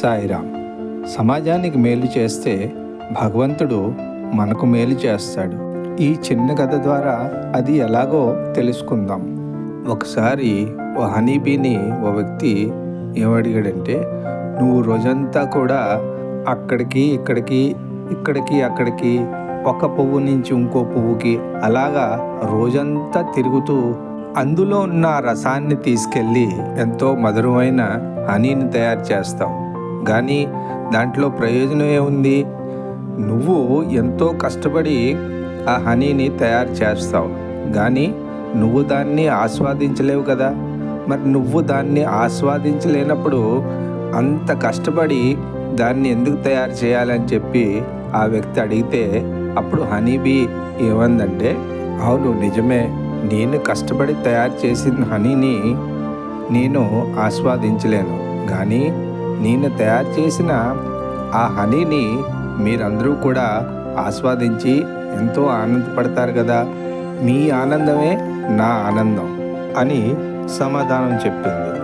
సాయిరామ్ సమాజానికి మేలు చేస్తే భగవంతుడు మనకు మేలు చేస్తాడు. ఈ చిన్న కథ ద్వారా అది ఎలాగో తెలుసుకుందాం. ఒకసారి ఓ హనీబీని ఓ వ్యక్తి ఏమడిగాడంటే నువ్వు రోజంతా కూడా అక్కడికి ఇక్కడికి ఇక్కడికి అక్కడికి ఒక పువ్వు నుంచి ఇంకో పువ్వుకి అలాగా రోజంతా తిరుగుతూ అందులో ఉన్న రసాన్ని తీసుకెళ్ళి ఎంతో మధురమైన హనీని తయారు చేస్తావు. కానీ దాంట్లో ప్రయోజనం ఏముంది నువ్వు ఎంతో కష్టపడి ఆ హనీని తయారు చేస్తావు. కానీ నువ్వు దాన్ని ఆస్వాదించలేవు కదా. మరి నువ్వు దాన్ని ఆస్వాదించలేనప్పుడు అంత కష్టపడి దాన్ని ఎందుకు తయారు చేయాలని చెప్పి ఆ వ్యక్తి అడిగితే అప్పుడు హనీబీ ఏమందంటే అవును నిజమే. నేను కష్టపడి తయారు చేసిన హనీని నేను ఆస్వాదించలేను. కానీ నేను తయారు చేసిన ఆ హనీని మీరందరూ కూడా ఆస్వాదించి ఎంతో ఆనందపడతారు కదా. మీ ఆనందమే నా ఆనందం అని సమాధానం చెప్పింది.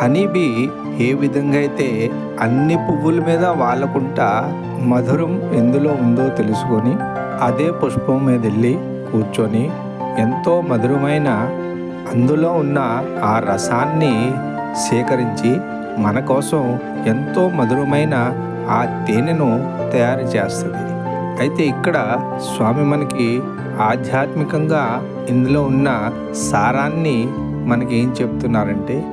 హనీబీ ఏ విధంగా అయితే అన్ని పువ్వుల మీద వాళ్ళకుంటా మధురం ఎందులో ఉందో తెలుసుకొని అదే పుష్పం మీద వెళ్ళి కూర్చొని ఎంతో మధురమైన అందులో ఉన్న ఆ రసాన్ని సేకరించి మన కోసం ఎంతో మధురమైన ఆ తేనెను తయారు చేస్తుంది. అయితే ఇక్కడ స్వామి మనకి ఆధ్యాత్మికంగా ఇందులో ఉన్న సారాన్ని మనకి ఏం చెప్తున్నారంటే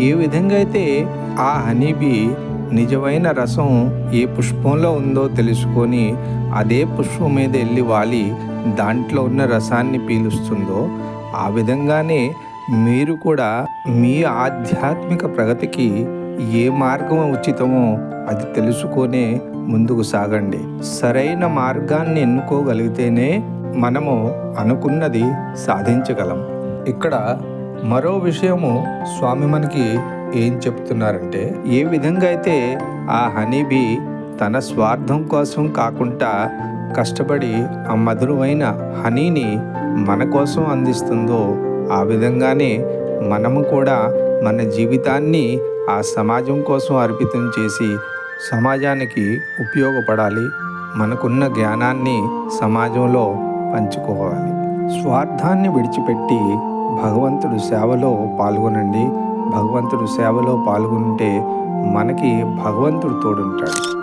ఏ విధంగా అయితే ఆ హనీబీ నిజమైన రసం ఏ పుష్పంలో ఉందో తెలుసుకొని అదే పుష్పం మీద వెళ్ళి వాలి దాంట్లో ఉన్న రసాన్ని పీలుస్తుందో ఆ విధంగానే మీరు కూడా మీ ఆధ్యాత్మిక ప్రగతికి ఏ మార్గం ఉచితమో అది తెలుసుకొనే ముందుకు సాగండి. సరైన మార్గాన్ని ఎన్నుకోగలిగితేనే మనము అనుకున్నది సాధించగలం. ఇక్కడ మరో విషయము స్వామి మనకి ఏం చెప్తున్నారంటే ఏ విధంగా అయితే ఆ హనీబీ తన స్వార్థం కోసం కాకుండా కష్టపడి ఆ మధురమైన హనీని మన కోసం అందిస్తుందో ఆ విధంగానే మనము కూడా మన జీవితాన్ని ఆ సమాజం కోసం అర్పితం చేసి సమాజానికి ఉపయోగపడాలి. మనకున్న జ్ఞానాన్ని సమాజంలో పంచుకోవాలి. స్వార్థాన్ని విడిచిపెట్టి భగవంతుడు సేవలో పాల్గొనండి. భగవంతుడు సేవలో పాల్గొంటే మనకి భగవంతుడు తోడుంటాడు.